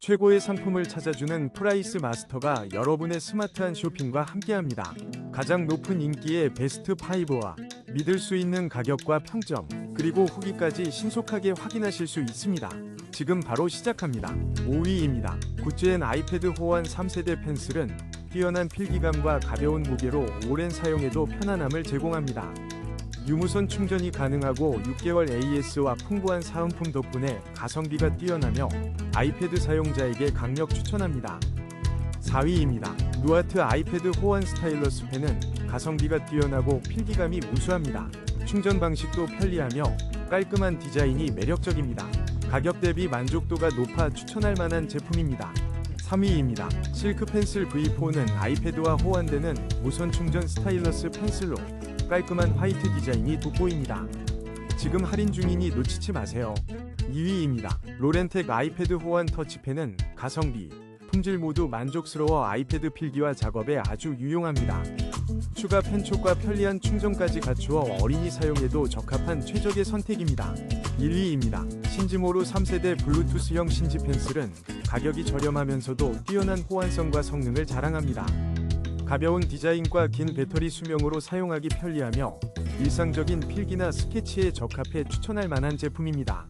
최고의 상품을 찾아주는 프라이스 마스터가 여러분의 스마트한 쇼핑과 함께합니다. 가장 높은 인기의 베스트 5와 믿을 수 있는 가격과 평점, 그리고 후기까지 신속하게 확인하실 수 있습니다. 지금 바로 시작합니다. 5위입니다. 굿즈앤 아이패드 호환 3세대 펜슬은 뛰어난 필기감과 가벼운 무게로 오랜 사용에도 편안함을 제공합니다. 유무선 충전이 가능하고 6개월 AS와 풍부한 사은품 덕분에 가성비가 뛰어나며 아이패드 사용자에게 강력 추천합니다. 4위입니다. 누아트 아이패드 호환 스타일러스 펜은 가성비가 뛰어나고 필기감이 우수합니다. 충전 방식도 편리하며 깔끔한 디자인이 매력적입니다. 가격 대비 만족도가 높아 추천할 만한 제품입니다. 3위입니다. 실크 펜슬 V4는 아이패드와 호환되는 무선 충전 스타일러스 펜슬로 깔끔한 화이트 디자인이 돋보입니다. 지금 할인 중이니 놓치지 마세요. 2위입니다. 로렌텍 아이패드 호환 터치펜은 가성비, 품질 모두 만족스러워 아이패드 필기와 작업에 아주 유용합니다. 추가 펜촉과 편리한 충전까지 갖추어 어린이 사용에도 적합한 최적의 선택입니다. 1위입니다. 신지모로 3세대 블루투스형 신지 펜슬은 가격이 저렴하면서도 뛰어난 호환성과 성능을 자랑합니다. 가벼운 디자인과 긴 배터리 수명으로 사용하기 편리하며 일상적인 필기나 스케치에 적합해 추천할 만한 제품입니다.